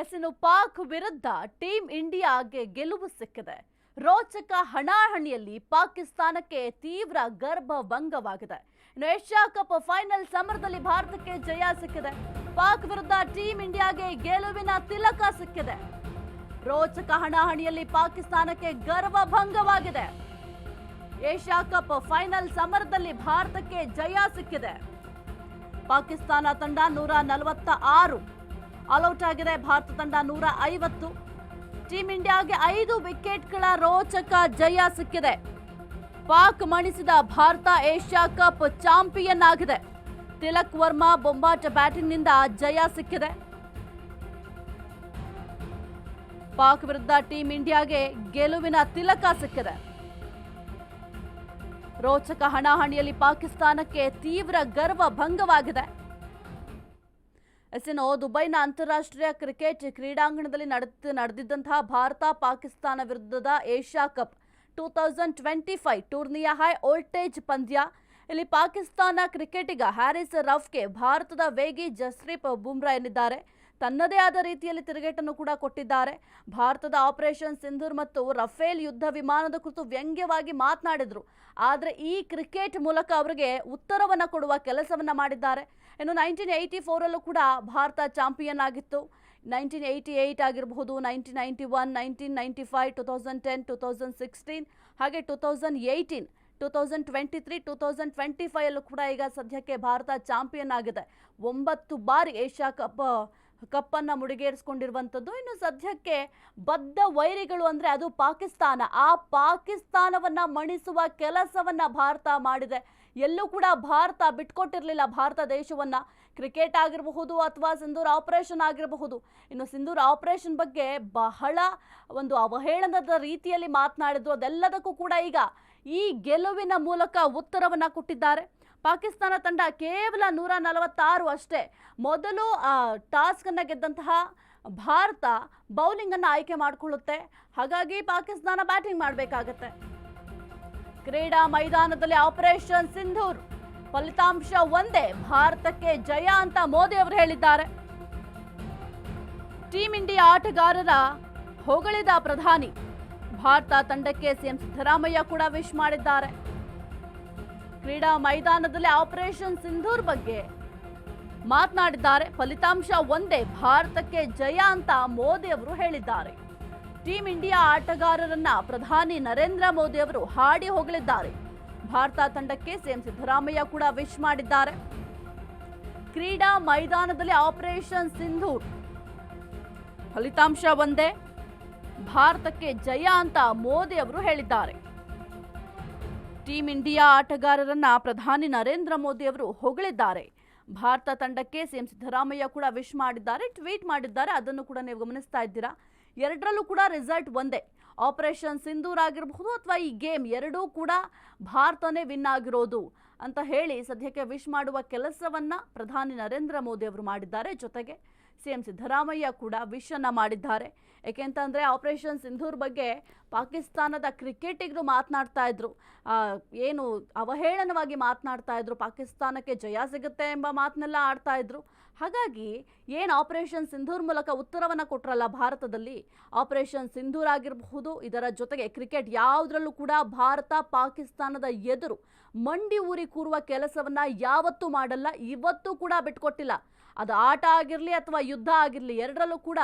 S Pak ವಿರುದ್ಧ team ಇಂಡಿಯಾಗೆ ಗೆಲುವು ಸಿಕ್ಕಿದೆ. ರೋಚಕ ಹಣಾಹಣಿಯಲ್ಲಿ ಪಾಕಿಸ್ತಾನಕ್ಕೆ ತೀವ್ರ ಗರ್ಭಭಂಗವಾಗಿದೆ. ಇನ್ನು ಏಷ್ಯಾ ಕಪ್ ಫೈನಲ್ ಸಮರದಲ್ಲಿ ಭಾರತಕ್ಕೆ ಜಯ ಸಿಕ್ಕಿದೆ. ಪಾಕ್ ವಿರುದ್ಧ ಟೀಂ ಇಂಡಿಯಾಗೆ ಗೆಲುವಿನ ತಿಲಕ ಸಿಕ್ಕಿದೆ. ರೋಚಕ ಹಣಾಹಣಿಯಲ್ಲಿ ಪಾಕಿಸ್ತಾನಕ್ಕೆ ಗರ್ವಭಂಗವಾಗಿದೆ ಏಷ್ಯಾ ಕಪ್ ಫೈನಲ್ ಸಮರದಲ್ಲಿ ಭಾರತಕ್ಕೆ ಜಯ ಸಿಕ್ಕಿದೆ. ಪಾಕಿಸ್ತಾನ ತಂಡ ನೂರ ನಲವತ್ತ ಆರು ಆಲ್ಔಟ್ ಆಗಿದೆ. ಭಾರತ ತಂಡ ನೂರ ಐವತ್ತು ಟೀಂ ಇಂಡಿಯಾಗೆ ಐದು ವಿಕೆಟ್ಗಳ ರೋಚಕ ಜಯ ಸಿಕ್ಕಿದೆ. ಪಾಕ್ ಮಣಿಸಿದ ಭಾರತ ಏಷ್ಯಾ ಕಪ್ ಚಾಂಪಿಯನ್ ಆಗಿದೆ. ತಿಲಕ್ ವರ್ಮಾ ಬೊಂಬಾಟ ಬ್ಯಾಟಿಂಗ್ನಿಂದ ಜಯ ಸಿಕ್ಕಿದೆ. ಪಾಕ್ ವಿರುದ್ಧ ಟೀಂ ಇಂಡಿಯಾಗೆ ಗೆಲುವಿನ ತಿಲಕ ಸಿಕ್ಕಿದೆ. ರೋಚಕ ಹಣಾಹಣಿಯಲ್ಲಿ ಪಾಕಿಸ್ತಾನಕ್ಕೆ ತೀವ್ರ ಗರ್ವ ಭಂಗವಾಗಿದೆ. ಎಸ್ಎನ್ಒ ದುಬೈನ ಅಂತಾರಾಷ್ಟ್ರೀಯ ಕ್ರಿಕೆಟ್ ಕ್ರೀಡಾಂಗಣದಲ್ಲಿ ನಡೆದ ನಡೆದಿದ್ದಂತಹ ಭಾರತ ಪಾಕಿಸ್ತಾನ ವಿರುದ್ಧದ Asia cup two thousand twenty five ಟೂರ್ನಿಯ ಹೈ ವೋಲ್ಟೇಜ್ ಪಂದ್ಯ. ಇಲ್ಲಿ ಪಾಕಿಸ್ತಾನ ಕ್ರಿಕೆಟಿಗ ಹ್ಯಾರಿಸ್ ರಫ್ಗೆ ಭಾರತದ ವೇಗಿ ಜಸ್ರೀಪ್ ಬುಮ್ರಾ ಎನ್ನಿದ್ದಾರೆ ತನ್ನದೇ ಆದ ರೀತಿಯಲ್ಲಿ ತಿರುಗೇಟನ್ನು ಕೂಡ ಕೊಟ್ಟಿದ್ದಾರೆ. ಭಾರತದ ಆಪರೇಷನ್ ಸಿಂಧೂರ್ ಮತ್ತು ರಫೇಲ್ ಯುದ್ಧ ವಿಮಾನದ ಕುರಿತು ವ್ಯಂಗ್ಯವಾಗಿ ಮಾತನಾಡಿದರು. ಆದರೆ ಈ ಕ್ರಿಕೆಟ್ ಮೂಲಕ ಅವರಿಗೆ ಉತ್ತರವನ್ನು ಕೊಡುವ ಕೆಲಸವನ್ನು ಮಾಡಿದ್ದಾರೆ. ಇನ್ನು ನೈನ್ಟೀನ್ ಏಯ್ಟಿ ಫೋರಲ್ಲೂ ಕೂಡ ಭಾರತ ಚಾಂಪಿಯನ್ ಆಗಿತ್ತು ನೈನ್ಟೀನ್ ಏಯ್ಟಿ ಏಯ್ಟ್ ಆಗಿರಬಹುದು, nineteen ninety one, nineteen ninety five, two thousand ten, two thousand sixteen, ಹಾಗೆ two thousand eighteen, two thousand twenty three, two thousand twenty ಫೈವಲ್ಲೂ ಕೂಡ ಈಗ ಸದ್ಯಕ್ಕೆ ಭಾರತ ಚಾಂಪಿಯನ್ ಆಗಿದೆ ಒಂಬತ್ತು ಬಾರಿ ಏಷ್ಯಾ ಕಪ್, ಕಪ್ಪನ್ನು ಮುಡಿಗೇರಿಸ್ಕೊಂಡಿರುವಂಥದ್ದು. ಇನ್ನು ಸದ್ಯಕ್ಕೆ ಬದ್ಧ ವೈರಿಗಳು ಅಂದರೆ ಅದು ಪಾಕಿಸ್ತಾನ. ಆ ಪಾಕಿಸ್ತಾನವನ್ನು ಮಣಿಸುವ ಕೆಲಸವನ್ನು ಭಾರತ ಮಾಡಿದೆ. ಎಲ್ಲೂ ಕೂಡ ಭಾರತ ಬಿಟ್ಕೊಟ್ಟಿರಲಿಲ್ಲ. ಭಾರತ ದೇಶವನ್ನು ಕ್ರಿಕೆಟ್ ಆಗಿರಬಹುದು ಅಥವಾ ಸಿಂಧೂರ್ ಆಪರೇಷನ್ ಆಗಿರಬಹುದು. ಇನ್ನು ಸಿಂಧೂರ್ ಆಪರೇಷನ್ ಬಗ್ಗೆ ಬಹಳ ಒಂದು ಅವಹೇಳನದ ರೀತಿಯಲ್ಲಿ ಮಾತನಾಡಿದ್ರು. ಅದೆಲ್ಲದಕ್ಕೂ ಕೂಡ ಈಗ ಈ ಗೆಲುವಿನ ಮೂಲಕ ಉತ್ತರವನ್ನು ಕೊಟ್ಟಿದ್ದಾರೆ. ಪಾಕಿಸ್ತಾನ ತಂಡ ಕೇವಲ ನೂರ ನಲವತ್ತಾರು ಅಷ್ಟೇ. ಮೊದಲು ಟಾಸ್ಕ್ ಅನ್ನ ಗೆದ್ದಂತಹ ಭಾರತ ಬೌಲಿಂಗ್ ಅನ್ನು ಆಯ್ಕೆ ಮಾಡಿಕೊಳ್ಳುತ್ತೆ. ಹಾಗಾಗಿ ಪಾಕಿಸ್ತಾನ ಬ್ಯಾಟಿಂಗ್ ಮಾಡಬೇಕಾಗತ್ತೆ. ಕ್ರೀಡಾ ಮೈದಾನದಲ್ಲಿ ಆಪರೇಷನ್ ಸಿಂಧೂರ್ ಫಲಿತಾಂಶ ಒಂದೇ, ಭಾರತಕ್ಕೆ ಜಯ ಅಂತ ಮೋದಿ ಅವರು ಹೇಳಿದ್ದಾರೆ. ಟೀಂ ಇಂಡಿಯಾ ಆಟಗಾರರ ಹೊಗಳಿದ ಪ್ರಧಾನಿ. ಭಾರತ ತಂಡಕ್ಕೆ ಸಿಎಂ ಸಿದ್ದರಾಮಯ್ಯ ಕೂಡ ವಿಶ್ ಮಾಡಿದ್ದಾರೆ. ಕ್ರೀಡಾ ಮೈದಾನದಲ್ಲಿ ಆಪರೇಷನ್ ಸಿಂಧೂರ್ ಬಗ್ಗೆ ಮಾತನಾಡಿದ್ದಾರೆ. ಫಲಿತಾಂಶ ಒಂದೇ, ಭಾರತಕ್ಕೆ ಜಯ ಅಂತ ಮೋದಿ ಅವರು ಹೇಳಿದ್ದಾರೆ. ಟೀಂ ಇಂಡಿಯಾ ಆಟಗಾರರನ್ನ ಪ್ರಧಾನಿ ನರೇಂದ್ರ ಮೋದಿ ಅವರು ಹಾಡಿ ಹೋಗಲಿದ್ದಾರೆ. ಭಾರತ ತಂಡಕ್ಕೆ ಸಿಎಂ ಸಿದ್ದರಾಮಯ್ಯ ಕೂಡ ವಿಶ್ ಮಾಡಿದ್ದಾರೆ. ಕ್ರೀಡಾ ಮೈದಾನದಲ್ಲಿ ಆಪರೇಷನ್ ಸಿಂಧೂರ್. ಫಲಿತಾಂಶ ಒಂದೇ, ಭಾರತಕ್ಕೆ ಜಯ ಅಂತ ಮೋದಿ ಅವರು ಹೇಳಿದ್ದಾರೆ. ಟೀಂ ಇಂಡಿಯಾ ಆಟಗಾರರನ್ನ ಪ್ರಧಾನಿ ನರೇಂದ್ರ ಮೋದಿ ಅವರು ಹೊಗಳಿದ್ದಾರೆ. ಭಾರತ ತಂಡಕ್ಕೆ ಸಿಎಂ ಸಿದ್ದರಾಮಯ್ಯ ಕೂಡ ವಿಶ್ ಮಾಡಿದ್ದಾರೆ, ಟ್ವೀಟ್ ಮಾಡಿದ್ದಾರೆ. ಅದನ್ನು ಕೂಡ ನೀವು ಗಮನಿಸ್ತಾ ಇದ್ದೀರಾ? ಎರಡರಲ್ಲೂ ಕೂಡ ರಿಸಲ್ಟ್ ಒಂದೇ. ಆಪರೇಷನ್ ಸಿಂಧೂರ್ ಆಗಿರಬಹುದು ಅಥವಾ ಈ ಗೇಮ್ ಎರಡೂ ಕೂಡ ಭಾರತನೇ ವಿನ್ ಆಗಿರೋದು ಅಂತ ಹೇಳಿ ಸದ್ಯಕ್ಕೆ ವಿಶ್ ಮಾಡುವ ಕೆಲಸವನ್ನ ಪ್ರಧಾನಿ ನರೇಂದ್ರ ಮೋದಿ ಅವರು ಮಾಡಿದ್ದಾರೆ. ಜೊತೆಗೆ ಸಿಎಂ ಸಿದ್ದರಾಮಯ್ಯ ಕೂಡ ಅನ್ನ ಮಾಡಿದ್ದಾರೆ. ಏಕೆಂತಂದರೆ ಆಪರೇಷನ್ ಸಿಂಧೂರ್ ಬಗ್ಗೆ ಪಾಕಿಸ್ತಾನದ ಕ್ರಿಕೆಟಿಗರು ಮಾತನಾಡ್ತಾ ಇದ್ರು. ಏನು ಅವಹೇಳನವಾಗಿ ಮಾತನಾಡ್ತಾ ಇದ್ರು. ಪಾಕಿಸ್ತಾನಕ್ಕೆ ಜಯ ಸಿಗುತ್ತೆ ಎಂಬ ಮಾತನ್ನೆಲ್ಲ ಆಡ್ತಾ ಇದ್ರು. ಹಾಗಾಗಿ ಏನು ಆಪರೇಷನ್ ಸಿಂಧೂರ್ ಮೂಲಕ ಉತ್ತರವನ್ನು ಕೊಟ್ರಲ್ಲ ಭಾರತದಲ್ಲಿ? ಆಪರೇಷನ್ ಸಿಂಧೂರ್ ಆಗಿರಬಹುದು, ಇದರ ಜೊತೆಗೆ ಕ್ರಿಕೆಟ್ ಯಾವುದರಲ್ಲೂ ಕೂಡ ಭಾರತ ಪಾಕಿಸ್ತಾನದ ಎದುರು ಮಂಡಿ ಊರಿ ಕೂರುವ ಕೆಲಸವನ್ನು ಯಾವತ್ತೂ ಮಾಡಲ್ಲ, ಇವತ್ತೂ ಕೂಡ ಬಿಟ್ಕೊಟ್ಟಿಲ್ಲ. ಅದು ಆಟ ಆಗಿರಲಿ ಅಥವಾ ಯುದ್ಧ ಆಗಿರಲಿ, ಎರಡರಲ್ಲೂ ಕೂಡ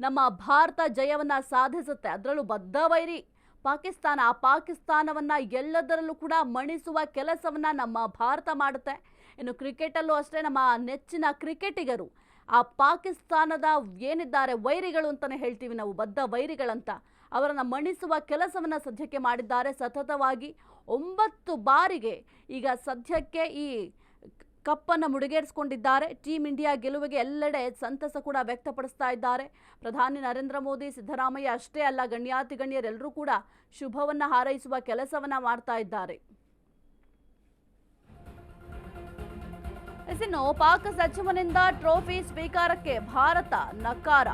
ನಮ್ಮ ಭಾರತ ಜಯವನ್ನು ಸಾಧಿಸುತ್ತೆ. ಅದರಲ್ಲೂ ಬದ್ಧ ವೈರಿ. ಪಾಕಿಸ್ತಾನ ಆ ಪಾಕಿಸ್ತಾನವನ್ನು ಎಲ್ಲದರಲ್ಲೂ ಕೂಡ ಮಣಿಸುವ ಕೆಲಸವನ್ನು ನಮ್ಮ ಭಾರತ ಮಾಡುತ್ತೆ. ಇನ್ನು ಕ್ರಿಕೆಟಲ್ಲೂ ಅಷ್ಟೇ ನಮ್ಮ ನೆಚ್ಚಿನ ಕ್ರಿಕೆಟಿಗರು. ಆ ಪಾಕಿಸ್ತಾನದ ಏನಿದ್ದಾರೆ ವೈರಿಗಳು ಅಂತಲೇ ಹೇಳ್ತೀವಿ ನಾವು, ಬದ್ಧ ವೈರಿಗಳಂತ. ಅವರನ್ನು ಮಣಿಸುವ ಕೆಲಸವನ್ನು ಸದ್ಯಕ್ಕೆ ಮಾಡಿದ್ದಾರೆ. ಸತತವಾಗಿ ಒಂಬತ್ತು ಬಾರಿಗೆ ಈಗ ಸದ್ಯಕ್ಕೆ ಈ ಕಪ್ಪನ್ನು ಮುಡಿಗೇರಿಸಿಕೊಂಡಿದ್ದಾರೆ. ಟೀಂ ಇಂಡಿಯಾ ಗೆಲುವಿಗೆ ಎಲ್ಲೆಡೆ ಸಂತಸ ಕೂಡ ವ್ಯಕ್ತಪಡಿಸ್ತಾ ಇದ್ದಾರೆ. ಪ್ರಧಾನಿ ನರೇಂದ್ರ ಮೋದಿ, ಸಿದ್ದರಾಮಯ್ಯ ಅಷ್ಟೇ ಅಲ್ಲ, ಗಣ್ಯಾತಿ ಗಣ್ಯರೆಲ್ಲರೂ ಕೂಡ ಶುಭವನ್ನು ಹಾರೈಸುವ ಕೆಲಸವನ್ನು ಮಾಡ್ತಾ ಇದ್ದಾರೆ. ಇನ್ನು ಪಾಕ್ ಸಚಿವನಿಂದ ಟ್ರೋಫಿ ಸ್ವೀಕಾರಕ್ಕೆ ಭಾರತ ನಕಾರ.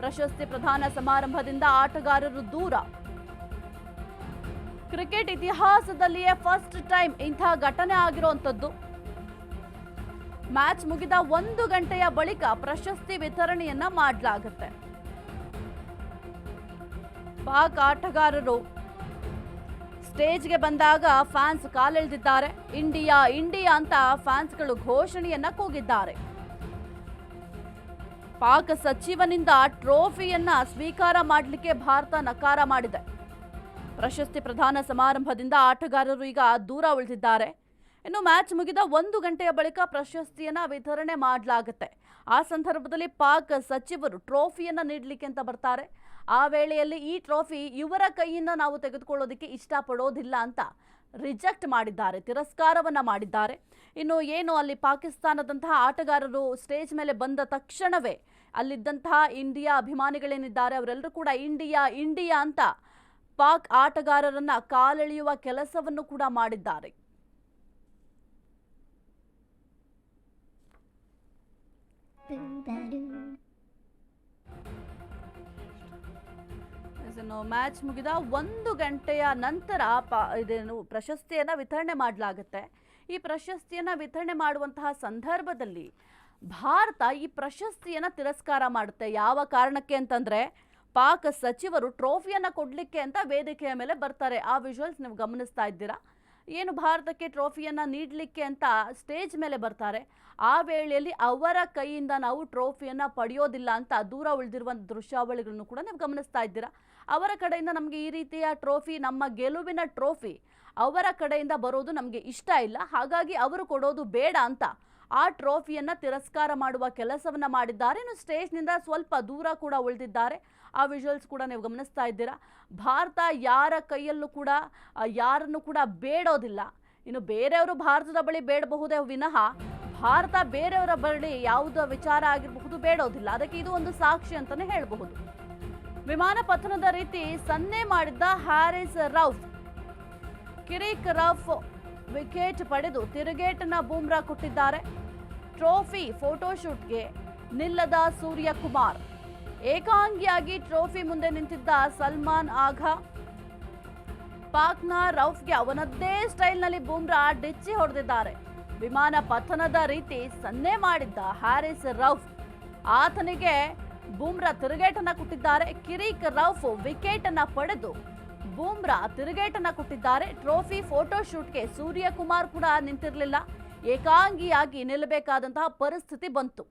ಪ್ರಶಸ್ತಿ ಪ್ರಧಾನ ಸಮಾರಂಭದಿಂದ ಆಟಗಾರರು ದೂರ. ಕ್ರಿಕೆಟ್ ಇತಿಹಾಸದಲ್ಲಿಯೇ ಫಸ್ಟ್ ಟೈಮ್ ಇಂಥ ಘಟನೆ ಆಗಿರುವಂಥದ್ದು. ಮ್ಯಾಚ್ ಮುಗಿದ ಒಂದು ಗಂಟೆಯ ಬಳಿಕ ಪ್ರಶಸ್ತಿ ವಿತರಣೆಯನ್ನ ಮಾಡಲಾಗುತ್ತೆ. ಪಾಕ್ ಆಟಗಾರರು ಸ್ಟೇಜ್ಗೆ ಬಂದಾಗ ಫ್ಯಾನ್ಸ್ ಕಾಲೆಳೆದಿದ್ದಾರೆ. ಇಂಡಿಯಾ ಇಂಡಿಯಾ ಅಂತ ಫ್ಯಾನ್ಸ್ಗಳು ಘೋಷಣೆಯನ್ನ ಕೂಗಿದ್ದಾರೆ. ಪಾಕ್ ಸಚಿವನಿಂದ ಟ್ರೋಫಿಯನ್ನ ಸ್ವೀಕಾರ ಮಾಡಲಿಕ್ಕೆ ಭಾರತ ನಕಾರ ಮಾಡಿದೆ. ಪ್ರಶಸ್ತಿ ಪ್ರದಾನ ಸಮಾರಂಭದಿಂದ ಆಟಗಾರರು ಈಗ ದೂರ ಉಳಿದಿದ್ದಾರೆ. ಇನ್ನು ಮ್ಯಾಚ್ ಮುಗಿದ ಒಂದು ಗಂಟೆಯ ಬಳಿಕ ಪ್ರಶಸ್ತಿಯನ್ನ ವಿತರಣೆ ಮಾಡಲಾಗುತ್ತೆ. ಆ ಸಂದರ್ಭದಲ್ಲಿ ಪಾಕ್ ಸಚಿವರು ಟ್ರೋಫಿಯನ್ನ ನೀಡಲಿಕ್ಕೆ ಅಂತ ಬರ್ತಾರೆ. ಆ ವೇಳೆಯಲ್ಲಿ ಈ ಟ್ರೋಫಿ ಇವರ ಕೈಯಿಂದ ನಾವು ತೆಗೆದುಕೊಳ್ಳೋದಕ್ಕೆ ಇಷ್ಟಪಡೋದಿಲ್ಲ ಅಂತ ರಿಜೆಕ್ಟ್ ಮಾಡಿದ್ದಾರೆ, ತಿರಸ್ಕಾರವನ್ನ ಮಾಡಿದ್ದಾರೆ. ಇನ್ನು ಏನು ಅಲ್ಲಿ ಪಾಕಿಸ್ತಾನದಂತಹ ಆಟಗಾರರು ಸ್ಟೇಜ್ ಮೇಲೆ ಬಂದ ತಕ್ಷಣವೇ ಅಲ್ಲಿದ್ದಂತಹ ಇಂಡಿಯಾ ಅಭಿಮಾನಿಗಳೇನಿದ್ದಾರೆ, ಅವರೆಲ್ಲರೂ ಕೂಡ ಇಂಡಿಯಾ ಇಂಡಿಯಾ ಅಂತ ಪಾಕ್ ಆಟಗಾರರನ್ನ ಕಾಲೆಳೆಯುವ ಕೆಲಸವನ್ನು ಕೂಡ ಮಾಡಿದ್ದಾರೆ. ಮ್ಯಾಚ್ ಮುಗಿದ ಒಂದು ಗಂಟೆಯ ನಂತರ ಇದೇನು ಪ್ರಶಸ್ತಿಯನ್ನು ವಿತರಣೆ ಮಾಡಲಾಗುತ್ತೆ. ಈ ಪ್ರಶಸ್ತಿಯನ್ನು ವಿತರಣೆ ಮಾಡುವಂತಹ ಸಂದರ್ಭದಲ್ಲಿ ಭಾರತ ಈ ಪ್ರಶಸ್ತಿಯನ್ನು ತಿರಸ್ಕಾರ ಮಾಡುತ್ತೆ. ಯಾವ ಕಾರಣಕ್ಕೆ ಅಂತಂದರೆ, ಪಾಕ್ ಸಚಿವರು ಟ್ರೋಫಿಯನ್ನು ಕೊಡಲಿಕ್ಕೆ ಅಂತ ವೇದಿಕೆಯ ಮೇಲೆ ಬರ್ತಾರೆ. ಆ ವಿಜುವಲ್ಸ್ ನೀವು ಗಮನಿಸ್ತಾ ಇದ್ದೀರಾ? ಏನು ಭಾರತಕ್ಕೆ ಟ್ರೋಫಿಯನ್ನು ನೀಡಲಿಕ್ಕೆ ಅಂತ ಸ್ಟೇಜ್ ಮೇಲೆ ಬರ್ತಾರೆ. ಆ ವೇಳೆಯಲ್ಲಿ ಅವರ ಕೈಯಿಂದ ನಾವು ಟ್ರೋಫಿಯನ್ನು ಪಡೆಯೋದಿಲ್ಲ ಅಂತ ದೂರ ಉಳಿದಿರುವಂಥ ದೃಶ್ಯಾವಳಿಗಳನ್ನು ಕೂಡ ನೀವು ಗಮನಿಸ್ತಾ ಇದ್ದೀರಾ? ಅವರ ಕಡೆಯಿಂದ ನಮಗೆ ಈ ರೀತಿಯ ಟ್ರೋಫಿ, ನಮ್ಮ ಗೆಲುವಿನ ಟ್ರೋಫಿ ಅವರ ಕಡೆಯಿಂದ ಬರೋದು ನಮಗೆ ಇಷ್ಟ ಇಲ್ಲ. ಹಾಗಾಗಿ ಅವರು ಕೊಡೋದು ಬೇಡ ಅಂತ ಆ ಟ್ರೋಫಿಯನ್ನು ತಿರಸ್ಕಾರ ಮಾಡುವ ಕೆಲಸವನ್ನು ಮಾಡಿದ್ದಾರೆ. ಇನ್ನು ಸ್ಟೇಜ್ನಿಂದ ಸ್ವಲ್ಪ ದೂರ ಕೂಡ ಉಳಿದಿದ್ದಾರೆ. ಆ ವಿಜುವಲ್ಸ್ ಕೂಡ ನೀವು ಗಮನಿಸ್ತಾ ಇದ್ದೀರಾ. ಭಾರತ ಯಾರ ಕೈಯಲ್ಲೂ ಕೂಡ ಯಾರನ್ನು ಕೂಡ ಬೇಡೋದಿಲ್ಲ. ಇನ್ನು ಬೇರೆಯವರು ಭಾರತದ ಬಳಿ ಬೇಡಬಹುದೇ ವಿನಃ, ಭಾರತ ಬೇರೆಯವರ ಬಳಿ ಯಾವುದು ವಿಚಾರ ಆಗಿರಬಹುದು, ಬೇಡೋದಿಲ್ಲ. ಅದಕ್ಕೆ ಇದು ಒಂದು ಸಾಕ್ಷಿ ಅಂತಾನೆ ಹೇಳಬಹುದು. ವಿಮಾನ ಪತನದ ರೀತಿ ಸನ್ನೆ ಮಾಡಿದ್ದ ಹ್ಯಾರಿಸ್ ರೌಫ್, ಕಿರಿಕ್ ರಫ್ ವಿಕೆಟ್ ಪಡೆದು ತಿರುಗೇಟನ್ನ ಬೂಮ್ರಾ ಕೊಟ್ಟಿದ್ದಾರೆ. ಟ್ರೋಫಿ ಫೋಟೋಶೂಟ್ಗೆ ನಿಲ್ಲದ ಸೂರ್ಯಕುಮಾರ್. ಏಕಾಂಗಿಯಾಗಿ ಟ್ರೋಫಿ ಮುಂದೆ ನಿಂತಿದ್ದ ಸಲ್ಮಾನ್ ಆಘಾ, ಪಾಕ್ನ ರೌಫ್ಗೆ ಅವನದ್ದೇ ಸ್ಟೈಲ್ನಲ್ಲಿ ಬೂಮ್ರಾ ಡಿಚ್ಚಿ ಹೊಡೆದಿದ್ದಾರೆ. ವಿಮಾನ ಪತನದ ರೀತಿ ಸನ್ನೆ ಮಾಡಿದ್ದ ಹ್ಯಾರಿಸ್ ರೌಫ್, ಆತನಿಗೆ ಬೂಮ್ರಾ ತಿರುಗೇಟನ್ನ ಕೊಟ್ಟಿದ್ದಾರೆ. ಕಿರಿಕ್ ರೌಫ್ ವಿಕೆಟ್ ಅನ್ನ ಪಡೆದು ಬೂಮ್ರಾ ತಿರುಗೇಟನ್ನ ಕೊಟ್ಟಿದ್ದಾರೆ. ಟ್ರೋಫಿ ಫೋಟೋ ಶೂಟ್ಗೆ ಸೂರ್ಯಕುಮಾರ್ ಕೂಡ ನಿಂತಿರಲಿಲ್ಲ. ಏಕಾಂಗಿಯಾಗಿ ನಿಲ್ಲಬೇಕಾದಂತಹ ಪರಿಸ್ಥಿತಿ ಬಂತು.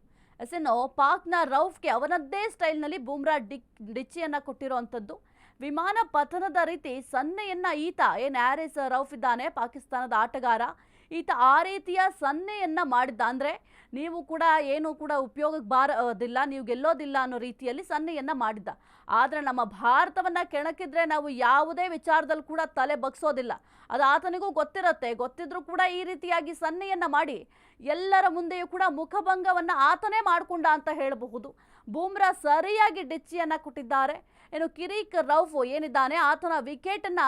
ಎಸೆನೋ ಪಾಕ್ನ ರೌಫ್ಗೆ ಅವನದ್ದೇ ಸ್ಟೈಲ್ನಲ್ಲಿ ಬೂಮ್ರಾ ಡಿಕ್ ಡಿಚ್ಚಿಯನ್ನು ಕೊಟ್ಟಿರುವಂಥದ್ದು. ವಿಮಾನ ಪತನದ ರೀತಿ ಸನ್ನೆಯನ್ನು ಈತ, ಏನ್ ಹ್ಯಾರಿಸ್ ರೌಫ್ ಇದ್ದಾನೆ, ಪಾಕಿಸ್ತಾನದ ಆಟಗಾರ, ಈತ ಆ ರೀತಿಯ ಸನ್ನೆಯನ್ನು ಮಾಡಿದ್ದ. ಅಂದ್ರೆ ನೀವು ಕೂಡ ಏನು ಕೂಡ ಉಪಯೋಗಕ್ಕೆ ಬಾರದಿಲ್ಲ ನೀವು ಗೆಲ್ಲೋದಿಲ್ಲ ಅನ್ನೋ ರೀತಿಯಲ್ಲಿ ಸನ್ನೆಯನ್ನು ಮಾಡಿದ್ದ. ಆದರೆ ನಮ್ಮ ಭಾರತವನ್ನ ಕೆಣಕಿದ್ರೆ ನಾವು ಯಾವುದೇ ವಿಚಾರದಲ್ಲಿ ಕೂಡ ತಲೆ ಬಗ್ಸೋದಿಲ್ಲ. ಅದು ಆತನಿಗೂ ಗೊತ್ತಿರುತ್ತೆ. ಗೊತ್ತಿದ್ರು ಕೂಡ ಈ ರೀತಿಯಾಗಿ ಸನ್ನೆಯನ್ನು ಮಾಡಿ ಎಲ್ಲರ ಮುಂದೆಯೂ ಕೂಡ ಮುಖಭಂಗವನ್ನ ಆತನೇ ಮಾಡಿಕೊಂಡ ಅಂತ ಹೇಳಬಹುದು. ಬೂಮ್ರಾ ಸರಿಯಾಗಿ ಡಿಚ್ಚಿಯನ್ನ ಕೊಟ್ಟಿದ್ದಾರೆ. ಏನು ಕಿರೀಕ್ ರೌಫ್ ಏನಿದ್ದಾನೆ, ಆತನ ವಿಕೆಟ್ ಅನ್ನ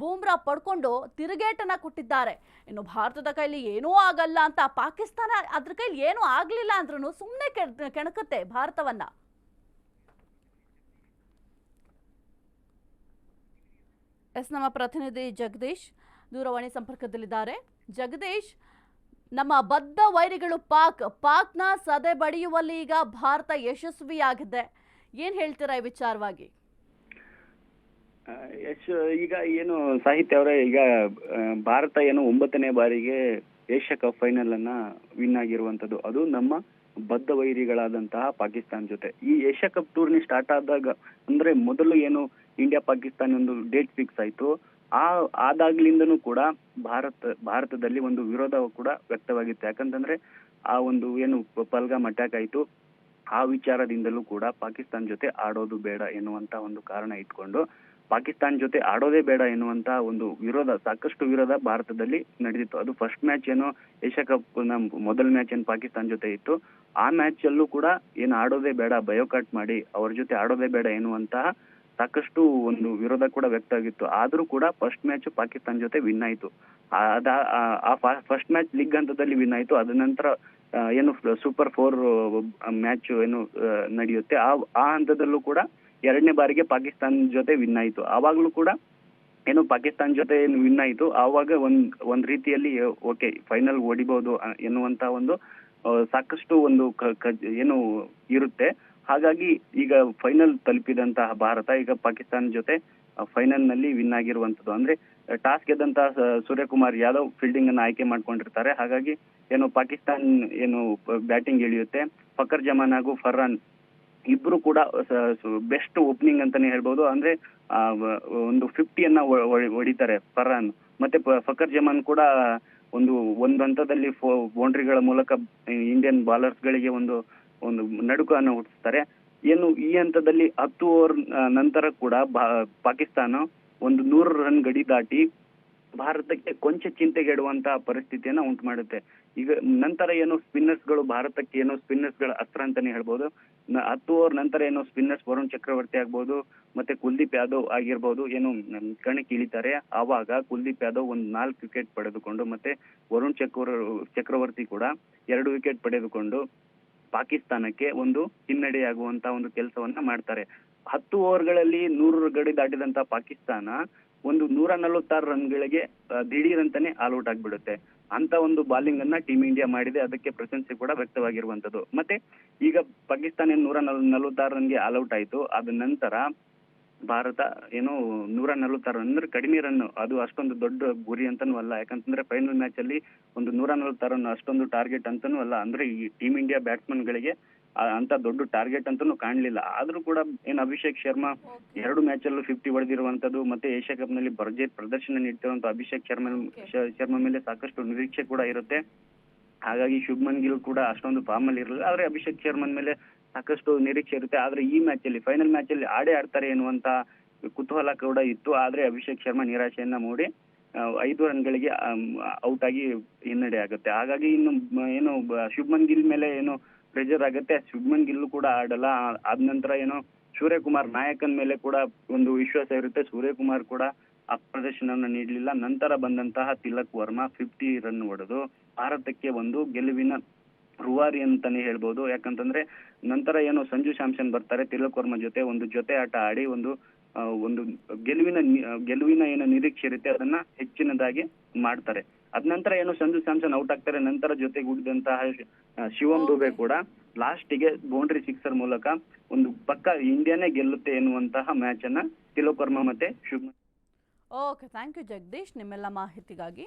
ಬೂಮ್ರಾ ಪಡ್ಕೊಂಡು ತಿರುಗೇಟನ್ನ ಕೊಟ್ಟಿದ್ದಾರೆ. ಇನ್ನು ಭಾರತದ ಕೈಲಿ ಏನೂ ಆಗಲ್ಲ ಅಂತ ಪಾಕಿಸ್ತಾನ ಅದ್ರ ಕೈಲಿ ಏನೂ ಆಗ್ಲಿಲ್ಲ ಅಂದ್ರೂ ಸುಮ್ಮನೆ ಕೆಣಕುತ್ತೆ ಭಾರತವನ್ನ. ಎಸ್ ನಮ್ಮ ಪ್ರತಿನಿಧಿ ಜಗದೀಶ್ ದೂರವಾಣಿ ಸಂಪರ್ಕದಲ್ಲಿದ್ದಾರೆ. ಜಗದೀಶ್, ನಮ್ಮ ಬದ್ಧ ವೈರಿಗಳು ಪಾಕ್, ಪಾಕ್ನ ಸದೆ ಬಡಿಯುವಲ್ಲಿ ಈಗ ಭಾರತ ಯಶಸ್ವಿಯಾಗಿದೆ. ಏನು ಹೇಳ್ತೀರಾ ಈ ವಿಚಾರವಾಗಿ? ಯಶ್, ಈಗ ಏನು ಸಾಹಿತ್ಯ ಅವರೇ, ಈಗ ಭಾರತ ಏನು ಒಂಬತ್ತನೇ ಬಾರಿಗೆ ಏಷ್ಯಾ ಕಪ್ ಫೈನಲ್ ಅನ್ನ ವಿನ್ ಆಗಿರುವಂತದ್ದು ಅದು ನಮ್ಮ ಬದ್ಧ ವೈರಿಗಳಾದಂತಹ ಪಾಕಿಸ್ತಾನ ಜೊತೆ. ಈ ಏಷ್ಯಾ ಕಪ್ ಟೂರ್ನಿ ಸ್ಟಾರ್ಟ್ ಆದಾಗ ಅಂದ್ರೆ ಮೊದಲು ಏನು ಇಂಡಿಯಾ ಪಾಕಿಸ್ತಾನ ಒಂದು ಡೇಟ್ ಫಿಕ್ಸ್ ಆಯ್ತು. ಆ, ಆದಾಗ್ಲಿಂದನೂ ಕೂಡ ಭಾರತ, ಭಾರತದಲ್ಲಿ ಒಂದು ವಿರೋಧ ಕೂಡ ವ್ಯಕ್ತವಾಗಿತ್ತು. ಯಾಕಂತಂದ್ರೆ ಆ ಒಂದು ಏನು ಪಲ್ಗಾಮ್ ಅಟ್ಯಾಕ್ ಆಯ್ತು. ಆ ವಿಚಾರದಿಂದಲೂ ಕೂಡ ಪಾಕಿಸ್ತಾನ ಜೊತೆ ಆಡೋದು ಬೇಡ ಎನ್ನುವಂತ ಒಂದು ಕಾರಣ ಇಟ್ಕೊಂಡು ಪಾಕಿಸ್ತಾನ ಜೊತೆ ಆಡೋದೇ ಬೇಡ ಎನ್ನುವಂತಹ ಒಂದು ವಿರೋಧ, ಸಾಕಷ್ಟು ವಿರೋಧ ಭಾರತದಲ್ಲಿ ನಡೆದಿತ್ತು. ಅದು ಫಸ್ಟ್ ಮ್ಯಾಚ್ ಏನು ಏಷ್ಯಾ ಕಪ್ನ ಮೊದಲ ಮ್ಯಾಚ್ ಏನು ಪಾಕಿಸ್ತಾನ ಜೊತೆ ಇತ್ತು. ಆ ಮ್ಯಾಚ್ ಅಲ್ಲೂ ಕೂಡ ಏನು ಆಡೋದೇ ಬೇಡ ಬಯೋಕಾಟ್ ಮಾಡಿ, ಅವ್ರ ಜೊತೆ ಆಡೋದೇ ಬೇಡ ಎನ್ನುವಂತಹ ಸಾಕಷ್ಟು ಒಂದು ವಿರೋಧ ಕೂಡ ವ್ಯಕ್ತ ಆಗಿತ್ತು ಆದ್ರೂ ಕೂಡ ಫಸ್ಟ್ ಮ್ಯಾಚ್ ಪಾಕಿಸ್ತಾನ್ ಜೊತೆ ವಿನ್ ಆಯ್ತು. ಅದ ಆ ಫಸ್ಟ್ ಮ್ಯಾಚ್ ಲೀಗ್ ಹಂತದಲ್ಲಿ ವಿನ್ ಆಯ್ತು. ಅದ ನಂತರ ಏನು ಸೂಪರ್ ಫೋರ್ ಮ್ಯಾಚ್ ಏನು ನಡೆಯುತ್ತೆ. ಆ ಆ ಹಂತದಲ್ಲೂ ಕೂಡ ಎರಡನೇ ಬಾರಿಗೆ ಪಾಕಿಸ್ತಾನ ಜೊತೆ ವಿನ್ ಆಯ್ತು. ಆವಾಗಲೂ ಕೂಡ ಏನು ಪಾಕಿಸ್ತಾನ ಜೊತೆ ಏನು ವಿನ್ ಆಯ್ತು. ಆವಾಗ ಒಂದ್ ಒಂದ್ ರೀತಿಯಲ್ಲಿ ಓಕೆ ಫೈನಲ್ ಓಡಿಬಹುದು ಎನ್ನುವಂತ ಒಂದು ಸಾಕಷ್ಟು ಒಂದು ಏನು ಇರುತ್ತೆ. ಹಾಗಾಗಿ ಈಗ ಫೈನಲ್ ತಲುಪಿದಂತಹ ಭಾರತ ಈಗ ಪಾಕಿಸ್ತಾನ ಜೊತೆ ಫೈನಲ್ನಲ್ಲಿ ವಿನ್ ಆಗಿರುವಂತದ್ದು. ಅಂದ್ರೆ, ಟಾಸ್ ಗೆದ್ದಂತಹ ಸೂರ್ಯಕುಮಾರ್ ಯಾದವ್ ಫೀಲ್ಡಿಂಗ್ ಅನ್ನ ಆಯ್ಕೆ ಮಾಡ್ಕೊಂಡಿರ್ತಾರೆ. ಹಾಗಾಗಿ ಏನು ಪಾಕಿಸ್ತಾನ್ ಏನು, ಬ್ಯಾಟಿಂಗ್ ಇಳಿಯುತ್ತೆ ಫಕರ್ ಜಮಾನ್ ಹಾಗೂ ಫರ್ರಾನ್ ಇಬ್ರು ಕೂಡ ಬೆಸ್ಟ್ ಓಪನಿಂಗ್ ಅಂತಾನೆ ಹೇಳ್ಬೋದು. ಅಂದ್ರೆ ಒಂದು ಫಿಫ್ಟಿಯನ್ನ ಹೊಡಿತಾರೆ ಫರ್ರಾನ್ ಮತ್ತೆ ಫಕರ್ ಜಮಾನ್ ಕೂಡ ಒಂದು ಒಂದು ಹಂತದಲ್ಲಿ ಬೌಂಡ್ರಿಗಳ ಮೂಲಕ ಇಂಡಿಯನ್ ಬಾಲರ್ಸ್ ಗಳಿಗೆ ಒಂದು ಒಂದು ನಡುಕನ್ನು ಹುಟ್ಟಿಸ್ತಾರೆ. ಏನು ಈ ಹಂತದಲ್ಲಿ ಹತ್ತು ಓವರ್ ನಂತರ ಕೂಡ ಪಾಕಿಸ್ತಾನ ಒಂದು ನೂರು ರನ್ ಗಡಿ ದಾಟಿ ಭಾರತಕ್ಕೆ ಕೊಂಚ ಚಿಂತೆಗೆಡುವಂತ ಪರಿಸ್ಥಿತಿಯನ್ನ ಉಂಟು ಮಾಡುತ್ತೆ. ಈಗ ನಂತರ ಏನು ಸ್ಪಿನ್ನರ್ಸ್ಗಳು ಭಾರತಕ್ಕೆ ಏನೋ ಸ್ಪಿನ್ನರ್ಸ್ಗಳ ಅಸ್ತ್ರ ಅಂತಾನೆ ಹೇಳ್ಬೋದು. ನ- ಹತ್ತು ಓವರ್ ನಂತರ ಏನೋ ಸ್ಪಿನ್ನರ್ಸ್ ವರುಣ್ ಚಕ್ರವರ್ತಿ ಆಗ್ಬೋದು, ಮತ್ತೆ ಕುಲ್ದೀಪ್ ಯಾದವ್ ಆಗಿರ್ಬೋದು, ಏನು ಕಣಕ್ಕೆ ಇಳಿತಾರೆ. ಆವಾಗ ಕುಲ್ದೀಪ್ ಯಾದವ್ ಒಂದು ನಾಲ್ಕು ವಿಕೆಟ್ ಪಡೆದುಕೊಂಡು, ಮತ್ತೆ ವರುಣ್ ಚಕ್ರ ಚಕ್ರವರ್ತಿ ಕೂಡ ಎರಡು ವಿಕೆಟ್ ಪಡೆದುಕೊಂಡು ಪಾಕಿಸ್ತಾನಕ್ಕೆ ಒಂದು ಹಿನ್ನಡೆಯಾಗುವಂತ ಒಂದು ಕೆಲಸವನ್ನ ಮಾಡ್ತಾರೆ. ಹತ್ತು ಓವರ್ಗಳಲ್ಲಿ ನೂರು ಗಡಿ ದಾಟಿದಂತ ಪಾಕಿಸ್ತಾನ ಒಂದು ನೂರ ನಲವತ್ತಾರು ರನ್ಗಳಿಗೆ ಗಳಿಗೆ ದಿಢೀರ್ ಅಂತಾನೆ ಆಲ್ ಔಟ್ ಆಗ್ಬಿಡುತ್ತೆ. ಅಂತ ಒಂದು ಬಾಲಿಂಗ್ ಅನ್ನ ಟೀಮ್ ಇಂಡಿಯಾ ಮಾಡಿದೆ. ಅದಕ್ಕೆ ಪ್ರಶಂಸೆ ಕೂಡ ವ್ಯಕ್ತವಾಗಿರುವಂತದ್ದು. ಮತ್ತೆ ಈಗ ಪಾಕಿಸ್ತಾನ ನೂರ ನಲ್, ನಲವತ್ತಾರು ರನ್ಗೆ ಆಲ್ ಔಟ್ ಆಯ್ತು. ಅದ ನಂತರ ಭಾರತ ಏನು ನೂರ ನಲವತ್ತಾರು ರನ್ ಅಂದ್ರೆ ಕಡಿಮೆ ರನ್ ಅದು ಅಷ್ಟೊಂದು ದೊಡ್ಡ ಗುರಿ ಅಂತಾನೂ ಅಲ್ಲ. ಯಾಕಂತಂದ್ರೆ ಫೈನಲ್ ಮ್ಯಾಚ್ ಅಲ್ಲಿ ಒಂದು ನೂರ ನಲವತ್ತಾರು ರನ್ ಅಷ್ಟೊಂದು ಟಾರ್ಗೆಟ್ ಅಂತಾನೂ ಅಲ್ಲ. ಅಂದ್ರೆ ಈ ಟೀಮ್ ಇಂಡಿಯಾ ಬ್ಯಾಟ್ಸ್ಮನ್ ಗಳಿಗೆ ಅಂತ ದೊಡ್ಡ ಟಾರ್ಗೆಟ್ ಅಂತಾನೂ ಕಾಣಲಿಲ್ಲ. ಆದ್ರೂ ಕೂಡ ಏನ್ ಅಭಿಷೇಕ್ ಶರ್ಮಾ ಎರಡು ಮ್ಯಾಚ್ ಅಲ್ಲೂ ಫಿಫ್ಟಿ ಹೊಡೆದಿರುವಂತದ್ದು ಮತ್ತೆ ಏಷ್ಯಾ ಕಪ್ನಲ್ಲಿ ಭರ್ಜರಿ ಪ್ರದರ್ಶನ ನೀಡ್ತಿರುವಂತ ಅಭಿಷೇಕ್ ಶರ್ಮಾ ಶರ್ಮಾ ಮೇಲೆ ಸಾಕಷ್ಟು ನಿರೀಕ್ಷೆ ಕೂಡ ಇರುತ್ತೆ. ಹಾಗಾಗಿ ಶುಭ್ಮನ್ ಗಿಲ್ ಕೂಡ ಅಷ್ಟೊಂದು ಫಾರ್ಮ್ ಅಲ್ಲಿ ಇರಲಿಲ್ಲ. ಆದ್ರೆ ಅಭಿಷೇಕ್ ಶರ್ಮನ್ ಮೇಲೆ ಸಾಕಷ್ಟು ನಿರೀಕ್ಷೆ ಇರುತ್ತೆ. ಆದ್ರೆ ಈ ಮ್ಯಾಚ್ ಅಲ್ಲಿ ಫೈನಲ್ ಮ್ಯಾಚ್ ಅಲ್ಲಿ ಆಡೇ ಆಡ್ತಾರೆ ಎನ್ನುವಂತ ಕುತೂಹಲ ಕೂಡ ಇತ್ತು. ಆದ್ರೆ ಅಭಿಷೇಕ್ ಶರ್ಮಾ ನಿರಾಶೆಯನ್ನ ಮೂಡಿ ಐದು ರನ್ಗಳಿಗೆ ಔಟ್ ಆಗಿ ಹಿನ್ನಡೆ ಆಗುತ್ತೆ. ಹಾಗಾಗಿ ಇನ್ನು ಏನು ಶುಭ್ಮನ್ ಗಿಲ್ ಮೇಲೆ ಏನು ಪ್ರೆಷರ್ ಆಗುತ್ತೆ. ಶುಭ್ಮನ್ ಗಿಲ್ ಕೂಡ ಆಡಲ್ಲ. ಆದ ನಂತರ ಏನೋ ಸೂರ್ಯಕುಮಾರ್ ನಾಯಕನ ಮೇಲೆ ಕೂಡ ಒಂದು ವಿಶ್ವಾಸ ಇರುತ್ತೆ. ಸೂರ್ಯಕುಮಾರ್ ಕೂಡ ಆ ಪ್ರದರ್ಶನವನ್ನು ನೀಡಲಿಲ್ಲ. ನಂತರ ಬಂದಂತಹ ತಿಲಕ್ ವರ್ಮಾ ಫಿಫ್ಟಿ ರನ್ ಹೊಡೆದು ಭಾರತಕ್ಕೆ ಒಂದು ಗೆಲುವಿನ ರುವಾರಿ ಅಂತಾನೆ ಹೇಳ್ಬೋದು. ಯಾಕಂತಂದ್ರೆ ನಂತರ ಏನೋ ಸಂಜು ಸ್ಯಾಮ್ಸನ್ ಬರ್ತಾರೆ. ತಿಲಕ್ ವರ್ಮಾ ಜೊತೆ ಒಂದು ಜೊತೆ ಆಟ ಆಡಿ ಒಂದು ಒಂದು ಗೆಲುವಿನ ಗೆಲುವಿನ ಏನು ನಿರೀಕ್ಷೆ ಇರುತ್ತೆ. ಅದನ್ನ ಹೆಚ್ಚಿನದಾಗಿ ಮಾಡ್ತಾರೆ. ಅದ ನಂತರ ಏನು ಸಂಜು ಸ್ಯಾಮ್ಸನ್ ಔಟ್ ಆಗ್ತಾರೆ ನಂತರ ಜೊತೆಗೂಡಿದಂತಹ ಶಿವಂ ದುಬೆ ಕೂಡ ಲಾಸ್ಟಿಗೆ ಬೌಂಡ್ರಿ ಸಿಕ್ಸರ್ ಮೂಲಕ ಒಂದು ಪಕ್ಕ ಇಂಡಿಯಾನೇ ಗೆಲ್ಲುತ್ತೆ ಎನ್ನುವಂತಹ ಮ್ಯಾಚ್ ಅನ್ನ ತಿಲೋಕರ್ಮ ವರ್ಮಾ ಮತ್ತೆ ಶುಭ ಓಕೆ ಥ್ಯಾಂಕ್ ಯು ಜಗದೀಶ್ ನಿಮ್ಮೆಲ್ಲ ಮಾಹಿತಿಗಾಗಿ.